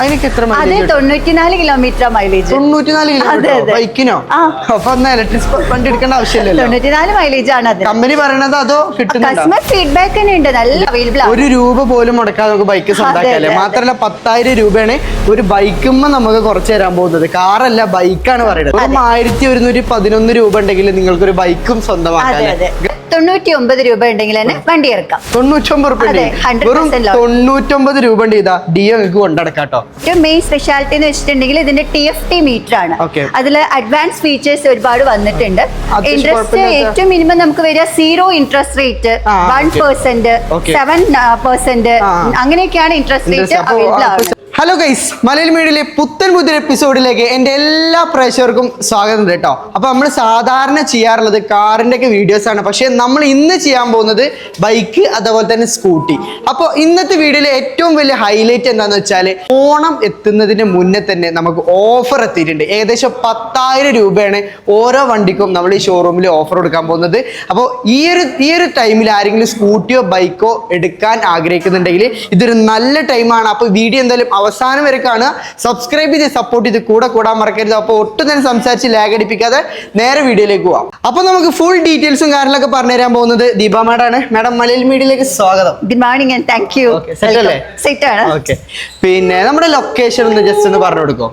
അതിനൊക്കെ എത്ര അത് മൈലേജ് തൊണ്ണൂറ്റിനാല് കിലോമീറ്റർ മൈലേജ് തൊണ്ണൂറ്റിനാല് കിലോമീറ്റർ. ബൈക്കിനോ. അപ്പൊ ഇലക്ട്രിക് വണ്ടി എടുക്കേണ്ട ആവശ്യമില്ലല്ലോ. തൊണ്ണൂറ്റിനാല് മൈലേജ് ആണ് കമ്പനി പറയണത് അതോ കസ്റ്റമർ ഫീഡ്ബാക്ക് തന്നെ ഉണ്ട്. നല്ല അവൈലബിൾ ഒരു രൂപ പോലും മുടക്കാതെ നമുക്ക് ബൈക്ക് സ്വന്തമാക്കാല്ലേ. മാത്രല്ല പത്തായിരം രൂപയാണ് ഒരു ബൈക്കുമ്പോ നമുക്ക് കുറച്ച് തരാൻ പോകുന്നത്. കാറല്ല ബൈക്കാണ് പറയുന്നത്. ആയിരത്തി ഒരുന്നൂറ്റി പതിനൊന്ന് രൂപ ഉണ്ടെങ്കിൽ നിങ്ങൾക്ക് ഒരു ബൈക്കും സ്വന്തമാക്കാം തൊണ്ണൂറ്റി ഒമ്പത് രൂപ ഉണ്ടെങ്കിൽ തന്നെ വണ്ടി ഇറക്കാം. തൊണ്ണൂറ്റൊമ്പത് രൂപ അതെ, 100% വെറും loan. തൊണ്ണൂറ്റൊമ്പത് രൂപ ഉണ്ട് ഇതാ ഡിയോ നിങ്ങൾക്ക് കൊണ്ടടക്കാട്ടോ ഏറ്റവും മെയിൻ സ്പെഷ്യാലിറ്റി എന്ന് വെച്ചിട്ടുണ്ടെങ്കിൽ ഇതിന്റെ ടി എഫ് ടി മീറ്റർ ആണ്. അതിൽ അഡ്വാൻസ് ഫീച്ചേഴ്സ് ഒരുപാട് വന്നിട്ടുണ്ട് ഇൻട്രസ്റ്റ് ഏറ്റവും മിനിമം നമുക്ക് വരിക zero interest rate one. Percent. Seven percent അങ്ങനെയൊക്കെയാണ് ഇൻട്രസ്റ്റ് റേറ്റ് അവൈലബിൾ ആണ് ഹലോ ഗൈസ് മലയാളി മീഡിയയിലെ പുത്തൻ പുതിയ എപ്പിസോഡിലേക്ക് എന്റെ എല്ലാ പ്രേക്ഷകർക്കും സ്വാഗതം കേട്ടോ അപ്പൊ നമ്മൾ സാധാരണ ചെയ്യാറുള്ളത് വീഡിയോസ് ആണ്. പക്ഷെ നമ്മൾ ഇന്ന് ചെയ്യാൻ പോകുന്നത് ബൈക്ക് അതുപോലെ തന്നെ സ്കൂട്ടി. അപ്പോൾ ഇന്നത്തെ വീഡിയോയിലെ ഏറ്റവും വലിയ ഹൈലൈറ്റ് എന്താന്ന് വെച്ചാൽ ഓണം എത്തുന്നതിന് മുന്നേ തന്നെ നമുക്ക് ഓഫർ എത്തിയിട്ടുണ്ട്. ഏകദേശം പത്തായിരം രൂപയാണ് ഓരോ വണ്ടിക്കും നമ്മൾ ഈ ഷോറൂമിൽ ഓഫർ കൊടുക്കാൻ പോകുന്നത്. അപ്പോൾ ഈ ഒരു ഈ ഒരു ടൈമിൽ ആരെങ്കിലും സ്കൂട്ടിയോ ബൈക്കോ എടുക്കാൻ ആഗ്രഹിക്കുന്നുണ്ടെങ്കിൽ ഇതൊരു നല്ല ടൈമാണ് അപ്പോൾ വീഡിയോ എന്തായാലും അവസാനം വരെ കാണുക സബ്സ്ക്രൈബ് ചെയ്ത് സപ്പോർട്ട് ചെയ്ത് കൂടെ കൂടാൻ മറക്കരുത്. അപ്പോൾ ഒട്ടും തന്നെ സംസാരിച്ച് ലാഗ് അടിപ്പിക്കാതെ നേരെ വീഡിയോയിലേക്ക് പോവാം. അപ്പോൾ നമുക്ക് ഫുൾ ഡീറ്റെയിൽസും കാര്യങ്ങളൊക്കെ പറഞ്ഞു തരാൻ പോകുന്നത് ദീപ മാഡാണ്. മാഡം മലയാളി മീഡിയയിലേക്ക് സ്വാഗതം. Good morning and thank you set set അല്ലേ? സെറ്റ് ആണ്. ഓക്കെ പിന്നെ നമ്മുടെ ലൊക്കേഷൻ ഒന്ന് ജസ്റ്റ് ഒന്ന് പറഞ്ഞു കൊടുക്കോ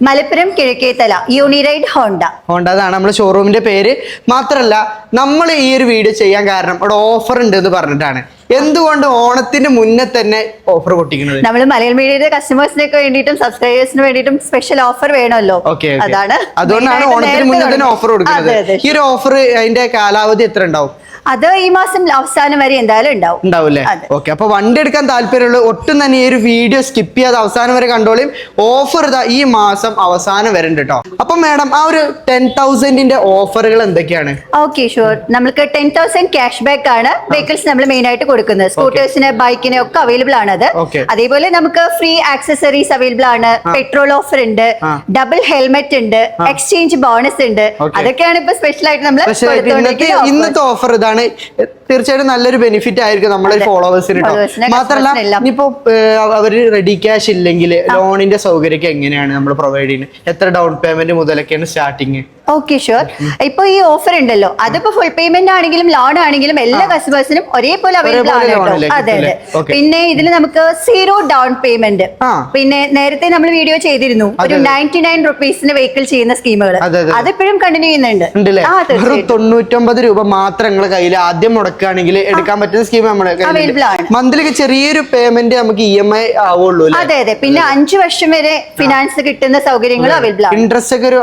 മലപ്പുറം കിഴക്കേത്തല യൂണിറൈഡ് ഹോണ്ട ഹോണ്ട അതാണ് നമ്മുടെ ഷോറൂമിന്റെ പേര്. മാത്രല്ല നമ്മൾ ഈ ഒരു വീഡിയോ ചെയ്യാൻ കാരണം അവിടെ ഓഫർ ഉണ്ട് എന്ന് പറഞ്ഞിട്ടാണ്. എന്തുകൊണ്ട് ഓണത്തിന് മുന്നേ തന്നെ ഓഫർ പൊട്ടിക്കുന്നത് നമ്മൾ മലയാളം മീഡിയയുടെ കസ്റ്റമേഴ്സിനൊക്കെ വേണ്ടിയിട്ടും സബ്സ്ക്രൈബേഴ്സിന് വേണ്ടിയിട്ടും സ്പെഷ്യൽ ഓഫർ വേണമല്ലോ. ഓക്കെ അതാണ്. അതുകൊണ്ടാണ് ഓണത്തിന് മുന്നേ തന്നെ ഓഫർ കൊടുക്കുന്നത്. ഈ ഒരു ഓഫർ അതിന്റെ കാലാവധി എത്ര ഉണ്ടാവും? അത് ഈ മാസം അവസാനം വരെ എന്തായാലും ഉണ്ടാവും. ഉണ്ടാവില്ലേ. ഓക്കെ അപ്പൊ വണ്ടി എടുക്കാൻ താല്പര്യമുള്ള ഒട്ടും തന്നെ ഈ ഒരു വീഡിയോ സ്കിപ്പ് ചെയ്യാതെ അവസാനം വരെ കണ്ടോളിയും ഓഫർ ഇതാ ഈ മാസം അവസാനം വരെ ഉണ്ട് കേട്ടോ അപ്പൊ മാഡം ആ ഒരു ടെൻ തൗസൻഡിന്റെ ഓഫറുകൾ എന്തൊക്കെയാണ്? ഓക്കെ ഷുവർ നമുക്ക് ടെൻ തൗസൻഡ് ക്യാഷ് ബാക്ക് ആണ് വെഹിക്കിൾസ് നമ്മൾ മെയിൻ ആയിട്ട് കൊടുക്കുന്നത്. സ്കൂട്ടേഴ്സിന് ബൈക്കിന് ഒക്കെ അവൈലബിൾ ആണ് അത്. അതേപോലെ നമുക്ക് ഫ്രീ ആക്സസറീസ് അവൈലബിൾ ആണ്. പെട്രോൾ ഓഫർ ഉണ്ട്. ഡബിൾ ഹെൽമെറ്റ് ഉണ്ട്. എക്സ്ചേഞ്ച് ബോണസ് ഉണ്ട്. അതൊക്കെയാണ് ഇപ്പൊ സ്പെഷ്യൽ ആയിട്ട് നമ്മൾ ഇന്നത്തെ ഓഫർ ഇതാണ് തീർച്ചയായിട്ടും നല്ലൊരു ബെനിഫിറ്റ് ആയിരിക്കും നമ്മളെ ഫോളോവേഴ്സിന് കേട്ടോ മാത്രമല്ല ഇനിയിപ്പോ അവർ റെഡി ക്യാഷ് ഇല്ലെങ്കിൽ ലോണിന്റെ സൗകര്യമൊക്കെ എങ്ങനെയാണ് നമ്മൾ പ്രൊവൈഡ് ചെയ്യുന്നത്? എത്ര ഡൗൺ പേയ്മെന്റ് മുതലൊക്കെയാണ് സ്റ്റാർട്ടിങ് ഓക്കെ ഷുവർ ഇപ്പൊ ഈ ഓഫർ ഉണ്ടല്ലോ. അതിപ്പോ ഫുൾ പേയ്മെന്റ് ആണെങ്കിലും ലോൺ ആണെങ്കിലും എല്ലാ കസ്റ്റമേഴ്സിനും ഒരേപോലെ അവൈലബിൾ ആണ് കേട്ടോ. അതെ അതെ. പിന്നെ ഇതിൽ നമുക്ക് സീറോ ഡൗൺ പേയ്മെന്റ് പിന്നെ നേരത്തെ നമ്മൾ വീഡിയോ ചെയ്തിരുന്നു. ഒരു. നയന്റി നയൻ റുപ്പീസിന് വെഹിക്കിൾ ചെയ്യുന്ന സ്കീമുകൾ അതെ, അതെ. അതിപ്പോഴും കണ്ടിന്യൂ ചെയ്യുന്നുണ്ട്. തൊണ്ണൂറ്റൊമ്പത് രൂപ മാത്രം നിങ്ങളെ കയ്യിൽ ആദ്യം മുടക്കുകയാണെങ്കിൽ എടുക്കാൻ പറ്റുന്ന സ്കീം നമ്മുടെ അവൈലബിൾ ആണ്. മന്ത്ലി ചെറിയൊരു പേയ്മെന്റ് നമുക്ക് ഇ എം ഐ ആവുള്ളൂ അതെ അതെ. പിന്നെ അഞ്ചു വർഷം വരെ ഫിനാൻസ് കിട്ടുന്ന സൗകര്യങ്ങളും അവൈലബിൾ ആണ്. ഇൻട്രസ്റ്റ് ഒക്കെ ഒരു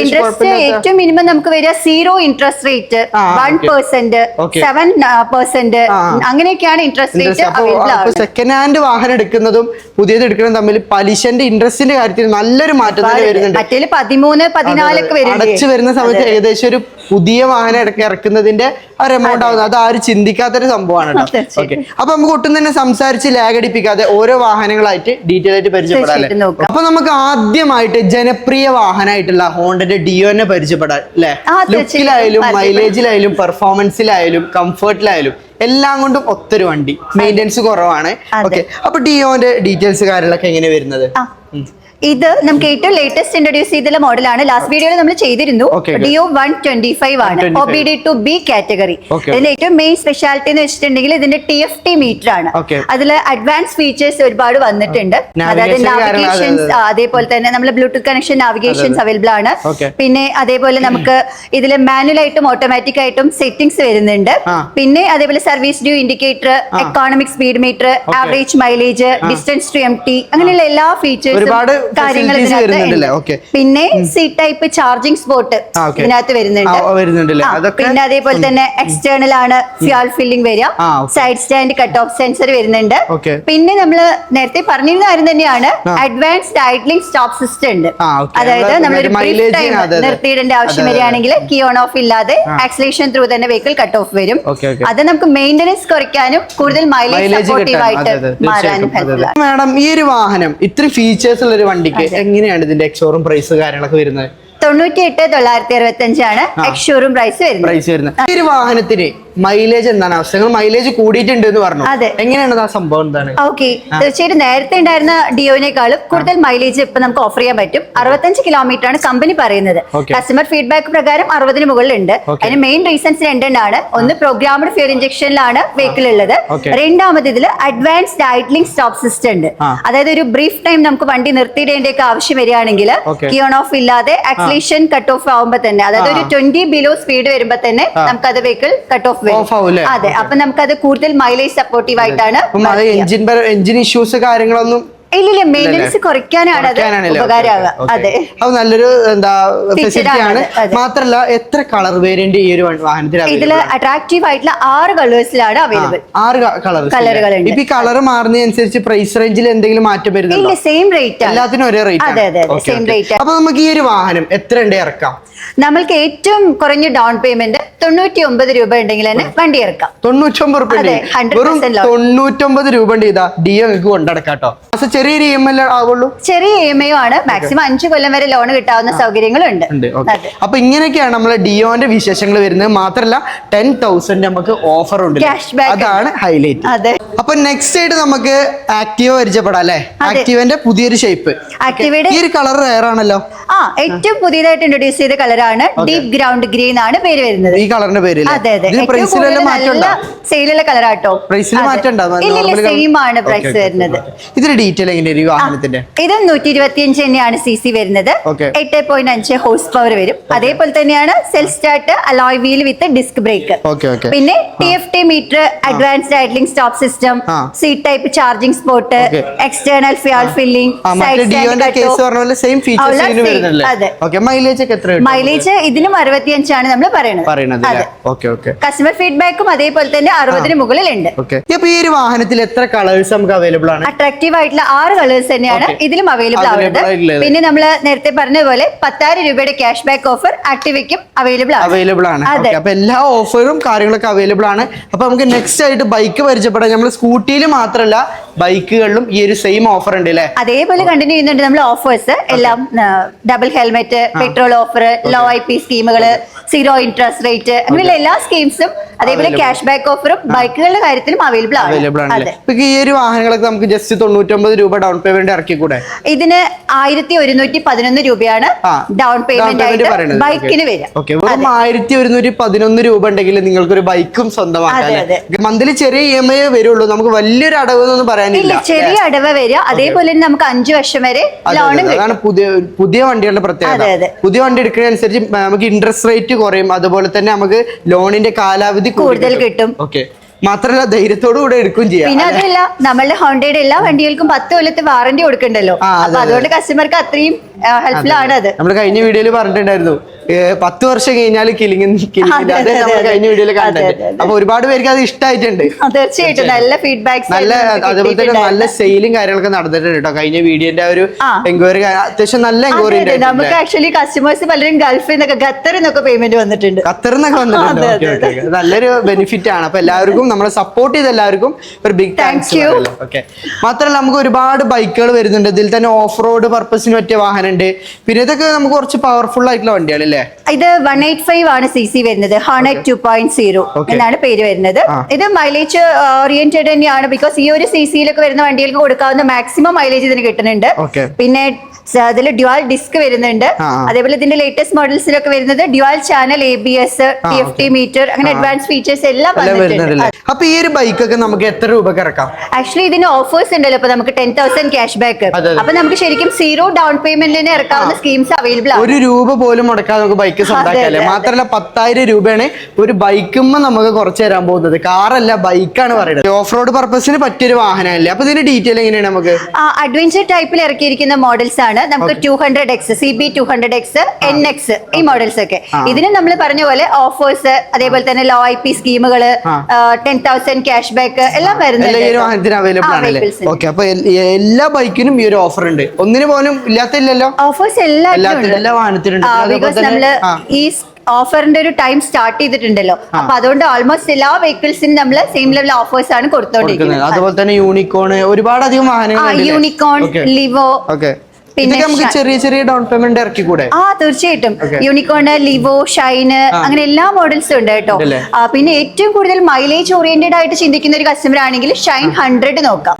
ഇൻട്രസ്റ്റ് ഏറ്റവും മിനിമം നമുക്ക് വരിക zero interest rate one. Percent. Seven percent അങ്ങനെയൊക്കെയാണ് ഇൻട്രസ്റ്റ് റേറ്റ് സെക്കൻഡ് ഹാൻഡ് വാഹനം എടുക്കുന്നതും പുതിയത് എടുക്കുന്നതും തമ്മിൽ പലിശന്റെ ഇൻട്രസ്റ്റിന്റെ കാര്യത്തിൽ നല്ലൊരു മാറ്റം വരുന്നുണ്ട്. പതിമൂന്ന് പതിനാലൊക്കെ വരും അടച്ചു വരുന്ന സമയത്ത് ഏകദേശം ഒരു പുതിയ വാഹനം ഇടയ്ക്ക് ഇറക്കുന്നതിന്റെ ഒരു എമൗണ്ട് ആവുന്നത് അത് ആരും ചിന്തിക്കാത്തൊരു സംഭവമാണ് കേട്ടോ. ഓക്കെ അപ്പൊ നമുക്ക് ഒട്ടും തന്നെ സംസാരിച്ച് ലാഗടിപ്പിക്കാതെ ഓരോ വാഹനങ്ങളായിട്ട് ഡീറ്റെയിൽ ആയിട്ട് പരിചയപ്പെടാം അല്ലേ? അപ്പൊ നമുക്ക് ആദ്യമായിട്ട് ജനപ്രിയ വാഹനമായിട്ടുള്ള ഹോണ്ടന്റെ ഡിയോനെ പരിചയപ്പെടാം അല്ലെ. ലുക്കിലായാലും. മൈലേജിലായാലും പെർഫോമൻസിലായാലും കംഫർട്ടിലായാലും എല്ലാം കൊണ്ടും ഒത്തൊരു വണ്ടി. മെയിന്റെനൻസ് കുറവാണ്. ഓക്കെ അപ്പൊ ഡിയോന്റെ ഡീറ്റെയിൽസ് കാര്യങ്ങളൊക്കെ എങ്ങനെ വരുന്നത്. ഇത് നമുക്ക് ഏറ്റവും ലേറ്റസ്റ്റ് ഇൻട്രൊഡ്യൂസ് ചെയ്തിട്ടുള്ള മോഡലാണ് ലാസ്റ്റ് വീഡിയോയിൽ നമ്മൾ ചെയ്തിരുന്നു. ഡിഒ. വൺ ട്വന്റി ഫൈവ് ആണ്. 125. O B D two B category. ഇതിന്റെ ഏറ്റവും മെയിൻ സ്പെഷ്യാലിറ്റി എന്ന് വെച്ചിട്ടുണ്ടെങ്കിൽ ഇതിന്റെ ടി എഫ് ടി മീറ്റർ ആണ്. അതിൽ അഡ്വാൻസ് ഫീച്ചേഴ്സ് ഒരുപാട് വന്നിട്ടുണ്ട്. അതായത് നാവിഗേഷൻസ് അതേപോലെ തന്നെ നമ്മൾ ബ്ലൂടൂത്ത് കണക്ഷൻ നാവിഗേഷൻസ് അവൈലബിൾ ആണ്. പിന്നെ അതേപോലെ നമുക്ക് ഇതിൽ മാനുവൽ ആയിട്ടും ഓട്ടോമാറ്റിക് ആയിട്ടും സെറ്റിംഗ്സ് വരുന്നുണ്ട്. പിന്നെ അതേപോലെ service due indicator economic speed meter average mileage distance to empty അങ്ങനെയുള്ള എല്ലാ ഫീച്ചേഴ്സും കാര്യങ്ങൾ വരുന്നുണ്ടല്ലേ? പിന്നെ സി ടൈപ്പ് ചാർജിംഗ് സ്പോട്ട്. ഇതിനകത്ത് വരുന്നുണ്ട് വരുന്നുണ്ടല്ലേ? പിന്നെ അതേപോലെ തന്നെ എക്സ്റ്റേണൽ ആണ് ഫ്യൂൽ ഫില്ലിംഗ് വരിക side stand cut off sensor വരുന്നുണ്ട്. പിന്നെ നമ്മൾ നേരത്തെ പറഞ്ഞിരുന്ന കാര്യം തന്നെയാണ്. അഡ്വാൻസ്ഡ് ഐഡ്ലിംഗ് സ്റ്റോപ്പ് സിസ്റ്റം ഉണ്ട് അതായത് നമ്മൾ. നിർത്തിയിടേണ്ട ആവശ്യം. വരികയാണെങ്കിൽ കീ ഓൺ ഓഫ് ഇല്ലാതെ. ആക്സിലേഷൻ ത്രൂ തന്നെ വെഹിക്കിൾ കട്ട് ഓഫ് വരും. അത് നമുക്ക് മെയിന്റനൻസ് കുറയ്ക്കാനും കൂടുതൽ മൈലേജ് സപ്പോർട്ടീവ് ആയിട്ട് മാറാനും മാഡം ഈ ഒരു വാഹനം ഇത്രയും ഫീച്ചേഴ്സ് ഉള്ള ഒരു വണ്ടിക്ക് എങ്ങനെയാണ് ഇതിന്റെ എക്സോറും പ്രൈസ് കാര്യങ്ങളൊക്കെ വരുന്നത്? തൊണ്ണൂറ്റി എട്ട് തൊള്ളായിരത്തി അറുപത്തി അഞ്ചാണ് എക്സോറും പ്രൈസ് വരുന്നത്. പ്രൈസ് വരുന്നത്. ഈ ഒരു വാഹനത്തിന് മൈലേജ് എന്താണ്? അവസ്ഥ നിങ്ങൾ മൈലേജ് കൂടിയിട്ടുണ്ട് എന്ന് പറഞ്ഞു. അതെ. എങ്ങനെയാണ് ആ സംഭവം എന്താണ്? ഓക്കെ തീർച്ചയായിട്ടും നേരത്തെ ഉണ്ടായിരുന്ന ഡിയോനേക്കാളും കൂടുതൽ മൈലേജ് ഇപ്പൊ നമുക്ക് ഓഫർ ചെയ്യാൻ പറ്റും. അറുപത്തഞ്ച് കിലോമീറ്റർ ആണ് കമ്പനി പറയുന്നത്. കസ്റ്റമർ ഫീഡ്ബാക്ക് പ്രകാരം അറുപതിന് മുകളിലുണ്ട്. അതിന് മെയിൻ റീസൺസ് രണ്ടെണ്ണമാണ് ഒന്ന് പ്രോഗ്രാമഡ് ഫ്യൂൽ ഇഞ്ചക്ഷനിലാണ് വെഹിക്കിൾ ഉള്ളത്. രണ്ടാമത് ഇതിൽ അഡ്വാൻസ്ഡ് ഐഡ്ലിംഗ് സ്റ്റോപ്പ് സിസ്റ്റം ഉണ്ട്. അതായത് ഒരു ബ്രീഫ് ടൈം നമുക്ക് വണ്ടി നിർത്തിയിടേണ്ട ഒക്കെ ആവശ്യം വരികയാണെങ്കിൽ. കിയോൺ ഓഫ് ഇല്ലാതെ ആക്സിലേഷൻ കട്ട് ഓഫ് ആവുമ്പോൾ തന്നെ അതായത് ഒരു. ട്വന്റി ബിലോ സ്പീഡ് വരുമ്പോൾ തന്നെ നമുക്ക് അത് വെഹിക്കിൾ കട്ട് ഓഫ് ആവും അല്ലേ? അതെ അപ്പൊ നമുക്കത് കൂടുതൽ മൈലേജ് സപ്പോർട്ടീവ് ആയിട്ടാണ് എഞ്ചിൻ എഞ്ചിൻ ഇഷ്യൂസ് കാര്യങ്ങളൊന്നും ഇല്ലില്ല മെയിന്റെനൻസ് കുറയ്ക്കാനാണ് അത്. അതെ. അത് നല്ലൊരു എന്താ ഫെസിലിറ്റി ആണ്. മാത്രല്ല എത്ര കളർ വേരിയന്റ് ഈ ഒരു വാഹനത്തിൽ ഇതിൽ അട്രാക്റ്റീവ് ആയിട്ടുള്ള ആറ് കളേഴ്സിലാണ് അവൈലബിൾ ആറ് കളർ കളറുകൾ ഇപ്പൊ ഈ കളർ മാറുന്നതനുസരിച്ച് പ്രൈസ് റേഞ്ചിൽ എന്തെങ്കിലും മാറ്റം ഇല്ല സെയിം റേറ്റ് എല്ലാത്തിനും ഒരേ റേറ്റ് അതെ, അതെ, അതെ, റേറ്റ്. അപ്പൊ നമുക്ക് ഈ ഒരു വാഹനം എത്ര ഉണ്ട് ഇറക്കാം? നമ്മൾക്ക് ഏറ്റവും കുറഞ്ഞ ഡൗൺ പേയ്മെന്റ് തൊണ്ണൂറ്റി ഒമ്പത് രൂപ ഉണ്ടെങ്കിൽ തന്നെ വണ്ടി ഇറക്കാം. തൊണ്ണൂറ്റി ഒമ്പത് അതെ, 100% വെറും loan. തൊണ്ണൂറ്റൊമ്പത് രൂപ ഉണ്ട്. ഇതാ ഡിയോ നിങ്ങൾക്ക് പക്ഷെ ചെറിയൊരു ഇ എം എൽ ആവുള്ളൂ? ചെറിയ ഇ എം ഐ ആണ് മാക്സിമം അഞ്ചു കൊല്ലം വരെ ലോൺ കിട്ടാവുന്ന സൗകര്യങ്ങളുണ്ട്. അപ്പൊ ഇങ്ങനെയൊക്കെയാണ് നമ്മളെ ഡിയോന്റെ വിശേഷങ്ങൾ വരുന്നത്. മാത്രല്ല ടെൻ തൗസൻഡ് നമുക്ക് ഓഫർ ഉണ്ട് അതാണ് ഹൈലൈറ്റ് അതെ. അപ്പൊ നെക്സ്റ്റ് ആയിട്ട് നമുക്ക് ആക്റ്റീവ പരിചയപ്പെടാം അല്ലേ. ആക്റ്റീവന്റെ പുതിയൊരു ഷേപ്പ് ആക്റ്റീവയുടെ ഈ ഒരു കളർ റയർ ആണല്ലോ. ആ ഏറ്റവും പുതിയതായിട്ട് ഇൻട്രൊഡ്യൂസ് ചെയ്ത കളറാണ് ഡീപ് ഗ്രൗണ്ട് ഗ്രീൻ ആണ് പേര് വരുന്നത്. ഈ കളറിന്റെ പേര് അതെ അതെ. ഇതിന് സെയിലുള്ള കളറാട്ടോ പ്രൈസിൽ മാറ്റം? ഇല്ല സെയിം ആണ് പ്രൈസ് വരുന്നത്. okay. ഡീറ്റെയിൽ എങ്ങനെയാണ് ഈ വാഹനത്തിന്റെ? ഇത് നൂറ്റി ഇരുപത്തിയഞ്ച് തന്നെയാണ് സി സി വരുന്നത്. എട്ട് പോയിന്റ് അഞ്ച് ഹോഴ്സ് പവർ വരും അതേപോലെ തന്നെയാണ് self start alloy wheel with disc brake. പിന്നെ T F T meter advanced idling stop system C seat type charging spot external fuel filling ഇതിന് മൈലേജ് ഇതിനും അറുപത്തിയഞ്ചാണ് നമ്മൾ പറയുന്നത് കസ്റ്റമർ ഫീഡ്ബാക്കും അതേപോലെ തന്നെ അറുപതിന് മുകളിലുണ്ട്. ഉണ്ട് ഈ ഒരു വാഹനത്തിൽ എത്ര കളേഴ്സ് നമുക്ക് അവൈലബിൾ ആണ്? അട്രാക്റ്റീവ് ആയിട്ടുള്ള ആറ് കളേഴ്സ് തന്നെയാണ് ഇതിലും അവൈലബിൾ ആവുന്നത്. പിന്നെ നമ്മൾ നേരത്തെ പറഞ്ഞ പോലെ പത്തായിരം രൂപയുടെ ക്യാഷ് ബാക്ക് ഓഫർ ആക്ടിവയ്ക്കും അവൈലബിൾ ആണ്. അവൈലബിൾ ആണ്. അപ്പൊ എല്ലാ ഓഫറും കാര്യങ്ങളൊക്കെ അവൈലബിൾ ആണ്. അപ്പൊ നമുക്ക് നെക്സ്റ്റ് ആയിട്ട് ബൈക്ക് പരിചയപ്പെടാം. നമ്മൾ സ്കൂട്ടിയിൽ മാത്രമല്ല ബൈക്കുകളിലും ഈ ഒരു സെയിം ഓഫർ ഉണ്ട് അല്ലേ? അതേപോലെ കണ്ടിന്യൂ ചെയ്യുന്നുണ്ട് നമ്മൾ ഓഫേഴ്സ് എല്ലാം double helmet petrol offer low I P സ്കീമുകൾ സീറോ ഇൻട്രസ്റ്റ് റേറ്റ് അങ്ങനെയുള്ള എല്ലാ സ്കീംസും അതേപോലെ. ക്യാഷ് ബാക്ക് ഓഫറും ബൈക്കുകളുടെ കാര്യത്തിലും അവൈലബിൾ അവൈലബിൾ ആണ് ആണ് ഈ ഒരു വാഹനങ്ങളൊക്കെ നമുക്ക് ജസ്റ്റ് തൊണ്ണൂറ്റൊമ്പത് രൂപ ഡൗൺ പേയ്മെന്റ് ഇറക്കിക്കൂടെ? ഇതിന് ആയിരത്തി ഒരുന്നൂറ്റി പതിനൊന്ന് രൂപയാണ് ഡൗൺ പേയ്മെന്റ് ആയിട്ട് ബൈക്കിന്. വരിക. വെറും ആയിരത്തി ഒരുന്നൂറ്റി പതിനൊന്ന് രൂപ ഉണ്ടെങ്കിൽ നിങ്ങൾക്ക് ഒരു ബൈക്കും സ്വന്തമാക്കാം മന്ത്ലി ചെറിയ ഇ എം ഐ വരുള്ളൂ. നമുക്ക് വലിയൊരു അടവ് എന്നൊന്നും പറയാനില്ല. ചെറിയ അടവ് വരിക. അതേപോലെ തന്നെ നമുക്ക് അഞ്ചു വർഷം വരെ ലോണും അതാണ് പുതിയ പുതിയ വണ്ടികളുടെ പ്രത്യേകത. പുതിയ വണ്ടി എടുക്കുന്നതിനനുസരിച്ച് നമുക്ക് ഇൻട്രസ്റ്റ് റേറ്റ് കുറയും. അതുപോലെ തന്നെ നമുക്ക് ലോണിന്റെ കാലാവധി കൂടുതൽ കിട്ടും. ഓക്കെ. മാത്രല്ല ധൈര്യത്തോടു കൂടെ എടുക്കുകയും ചെയ്യാം. പിന്നെ? അതല്ല നമ്മളുടെ ഹോണ്ടയുടെ എല്ലാ വണ്ടികൾക്കും പത്ത് കൊല്ലത്തെ വാറന്റി കൊടുക്കണ്ടല്ലോ. അപ്പൊ അതുകൊണ്ട് കസ്റ്റമർക്ക് അത്രയും ഹെൽപ്ഫുൾ അത്. നമ്മൾ കഴിഞ്ഞ വീഡിയോയിൽ പറഞ്ഞിട്ടുണ്ടായിരുന്നു. പത്ത് വർഷം കഴിഞ്ഞാൽ അതെ, നമ്മൾ കഴിഞ്ഞ വീഡിയോയിൽ കണ്ടിട്ടുണ്ട്. അപ്പൊ ഒരുപാട് പേർക്ക് അത് ഇഷ്ടമായിട്ടുണ്ട് തീർച്ചയായിട്ടും. നല്ല ഫീഡ്ബാക്ക് നല്ല അതുപോലെ തന്നെ നല്ല സെയിലും കാര്യങ്ങളൊക്കെ നടന്നിട്ടുണ്ട് കേട്ടോ കഴിഞ്ഞ വീഡിയോന്റെ ആ ഒരു. എൻക്വയറി അത്യാവശ്യം നല്ല എൻക്വയറി നമുക്ക് ആക്ച്വലി കസ്റ്റമേഴ്സ് പലരും ഗൾഫിൽ നിന്നൊക്കെ ഖത്തറിൽ നിന്നൊക്കെ പേയ്മെന്റ് വന്നിട്ടുണ്ട്. വന്നിട്ടുണ്ട്. ഓക്കെ അതെ, ഓക്കെ നല്ലൊരു ബെനിഫിറ്റ് ആണ്. അപ്പൊ എല്ലാവർക്കും നമ്മളെ സപ്പോർട്ട് ചെയ്ത എല്ലാവർക്കും ഒരു ബിഗ് താങ്ക്സ് യു ഓക്കെ മാത്രമല്ല നമുക്ക് ഒരുപാട് ബൈക്കുകൾ വരുന്നുണ്ട്. ഇതിൽ തന്നെ ഓഫ് റോഡ് പർപ്പസിന് പറ്റിയ വാഹനമുണ്ട് പിന്നെ ഇതൊക്കെ നമുക്ക് കുറച്ച് പവർഫുൾ ആയിട്ടുള്ള വണ്ടിയാണ് അല്ലേ ഇത് വൺ എയ്റ്റ് ഫൈവ് ആണ് സി സി വരുന്നത്. Hornet two point zero. എന്നാണ് പേര് വരുന്നത്. ഇത് മൈലേജ് ഓറിയന്റഡ് തന്നെയാണ് ബിക്കോസ് ഈ ഒരു സി സിയിലൊക്കെ വരുന്ന വണ്ടികൾക്ക് കൊടുക്കാവുന്ന മാക്സിമം മൈലേജ് ഇതിന് കിട്ടുന്നുണ്ട്. പിന്നെ അതിൽ ഡ്യുവൽ ഡിസ്ക് വരുന്നുണ്ട്. അതേപോലെ ഇതിന്റെ ലേറ്റസ്റ്റ് മോഡൽസിലൊക്കെ വരുന്നത് dual channel A B S T F T meter അങ്ങനെ അഡ്വാൻസ് ഫീച്ചേഴ്സ് എല്ലാം അപ്പൊ ഈ ഒരു ബൈക്ക് ഒക്കെ നമുക്ക് എത്ര രൂപ ഇറക്കാം ആക്ച്വലി ഇതിന് ഓഫേഴ്സ് ഉണ്ടല്ലോ. ഇപ്പൊ നമുക്ക് ടെൻ തൗസൻഡ് ക്യാഷ് ബാക്ക്. അപ്പൊ നമുക്ക് ശരിക്കും സീറോ ഡൗൺ പേയ്മെന്റിന് ഇറക്കാവുന്ന സ്കീംസ് അവൈലബിൾ ആണ്. ഒരു രൂപ പോലും മുടക്കാതെ നമുക്ക് ബൈക്ക് സ്വന്തമാക്കാം മാത്രമല്ല. പത്തായിരം രൂപയാണ് ഒരു ബൈക്കുമ്പോ നമുക്ക് കുറച്ച് തരാൻ പോകുന്നത്. കാറല്ല ബൈക്കാണ് പറയുന്നത്. ഓഫ് റോഡ് പർപ്പസിന് പറ്റിയൊരു വാഹനമല്ലേ? അപ്പൊ ഇതിന്റെ ഡീറ്റെയിൽ എങ്ങനെയാണ് നമുക്ക്? അഡ്വഞ്ചർ ടൈപ്പിൽ ഇറക്കിയിരിക്കുന്ന മോഡൽസ് ആണ്. നമുക്ക് two hundred X C B two hundred X N X ഈ മോഡൽസ് ഒക്കെ. ഇതിന് നമ്മൾ പറഞ്ഞ പോലെ ഓഫേഴ്സ് അതേപോലെ തന്നെ ലോ ഐ പി സ്കീമുകൾ ആ. ടെൻ തൗസൻഡ് ക്യാഷ് ബാക്ക് എല്ലാം വരുന്നത് വരുന്നുണ്ട്. ഓക്കെ അപ്പൊ എല്ലാ ബൈക്കിനും ഈ ഒരു ഓഫർ ഉണ്ട്. ഒന്നിനു പോലും ഇല്ലാത്തില്ലല്ലോ ഓഫേഴ്സ് എല്ലാ ബിക്കോസ് നമ്മൾ ഈ ഓഫറിന്റെ ഒരു ടൈം സ്റ്റാർട്ട് ചെയ്തിട്ടുണ്ടല്ലോ. അപ്പൊ അതുകൊണ്ട് ഓൾമോസ്റ്റ് എല്ലാ വെഹിക്കിൾസിനും നമ്മൾ സെയിം ലെവൽ ഓഫേഴ്സ് ആണ് കൊടുത്തോണ്ടിരിക്കുന്നത്. അതുപോലെ തന്നെ യൂണിക്കോൺ ഒരുപാട് അധികം വാഹനങ്ങൾ യൂണിക്കോൺ ലിവോ ഓക്കെ പിന്നെ നമുക്ക് ചെറിയ ചെറിയ ഡൗൺ പേയ്മെന്റ് ഇറക്കി കൂടെ ആ തീർച്ചയായിട്ടും. യൂണിക്കോൺ ലിവോ ഷൈന് അങ്ങനെ എല്ലാ മോഡൽസും ഉണ്ട് കേട്ടോ. പിന്നെ ഏറ്റവും കൂടുതൽ മൈലേജ് ഓറിയന്റഡ് ആയിട്ട് ചിന്തിക്കുന്ന ഒരു കസ്റ്റമർ ആണെങ്കിൽ ഷൈൻ ഹൺഡ്രഡ് നോക്കാം.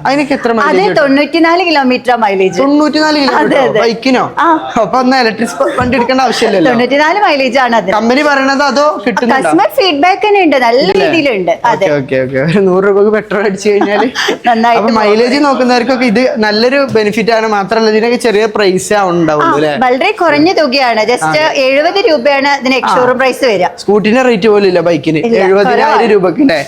അത് തൊണ്ണൂറ്റിനാല് കിലോമീറ്റർ മൈലേജ് തൊണ്ണൂറ്റിനാല് കിലോമീറ്റർ ബൈക്കിനോ. അപ്പൊ ഇലക്ട്രിക് വണ്ടി എടുക്കേണ്ട ആവശ്യമില്ലല്ലോ. തൊണ്ണൂറ്റിനാല് മൈലേജ് ആണ് അത്. കമ്പനി പറയണത് അതോ കസ്റ്റമർ ഫീഡ്ബാക്ക് തന്നെ ഉണ്ട്. നല്ല രീതിയിലുണ്ട്. അതെ. നൂറ് രൂപക്ക് പെട്രോൾ അടിച്ചു കഴിഞ്ഞാൽ നന്നായിട്ട് മൈലേജ് നോക്കുന്നവർക്കൊക്കെ ഇത് നല്ലൊരു ബെനിഫിറ്റ് ആണ്. മാത്രമല്ല ഇതിനൊക്കെ ചെറിയ പ്രൈസ് ആ, ഉണ്ടാവുള്ളൂ അല്ലെ? വളരെ കുറഞ്ഞ തുകയാണ്. ജസ്റ്റ് എഴുപത് രൂപയാണ് ഇതിന് എക്സ്ഷോറൂം പ്രൈസ് വരിക. സ്കൂട്ടിന്റെ റേറ്റ് പോലും ഇല്ല ബൈക്കിന് എഴുപതിനായിരം. രൂപക്ക് അല്ലേ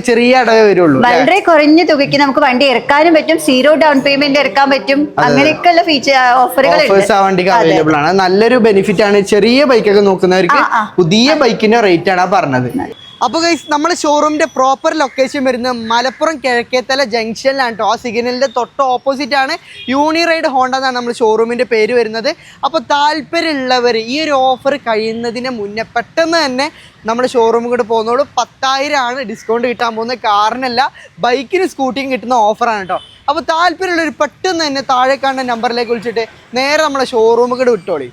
ചെറിയ അടവേ വരുള്ളൂ ല്ലേ? വളരെ കുറഞ്ഞ തുകയ്ക്ക് നമുക്ക് വണ്ടി ഇറക്കാനും പറ്റും. സീറോ ഡൗൺ പേയ്മെന്റ് ഇറക്കാൻ പറ്റും. അങ്ങനെയൊക്കെയുള്ള ഫീച്ചർ ഓഫറുകൾ വണ്ടിക്ക് അവൈലബിൾ ആണ്. നല്ലൊരു ബെനിഫിറ്റ് ആണ്. ചെറിയ ബൈക്കൊക്കെ നോക്കുന്നവർക്ക്. പുതിയ ബൈക്കിന്റെ റേറ്റ് ആണ് പറഞ്ഞത്. അപ്പൊ ഗൈസ് നമ്മുടെ ഷോറൂമിന്റെ പ്രോപ്പർ ലൊക്കേഷൻ വരുന്നത് മലപ്പുറം കിഴക്കേത്തല ജംഗ്ഷനിലാണ് കേട്ടോ ആ സിഗ്നലിന്റെ തൊട്ട് ഓപ്പോസിറ്റ് ആണ് യൂണിറൈഡ് ഹോണ്ട എന്നാണ് നമ്മുടെ ഷോറൂമിന്റെ പേര് വരുന്നത്. അപ്പോൾ താല്പര്യമുള്ളവർ ഈ ഒരു ഓഫർ കഴിയുന്നതിന് മുന്നേ പെട്ടെന്ന് തന്നെ നമ്മുടെ ഷോറൂമിൽ കൂടെ പോകുന്നതോട് പത്തായിരം ആണ് ഡിസ്കൗണ്ട് കിട്ടാൻ പോകുന്നത്. കാറിനല്ല ബൈക്കിന് സ്കൂട്ടിയും കിട്ടുന്ന ഓഫറാണ് കേട്ടോ അപ്പോൾ താല്പര്യമുള്ളവർ പെട്ടെന്ന് തന്നെ താഴെ കാണുന്ന നമ്പറിലേക്ക് വിളിച്ചിട്ട് നേരെ നമ്മുടെ ഷോറൂമിൽ കൂടെ വിട്ടോളി.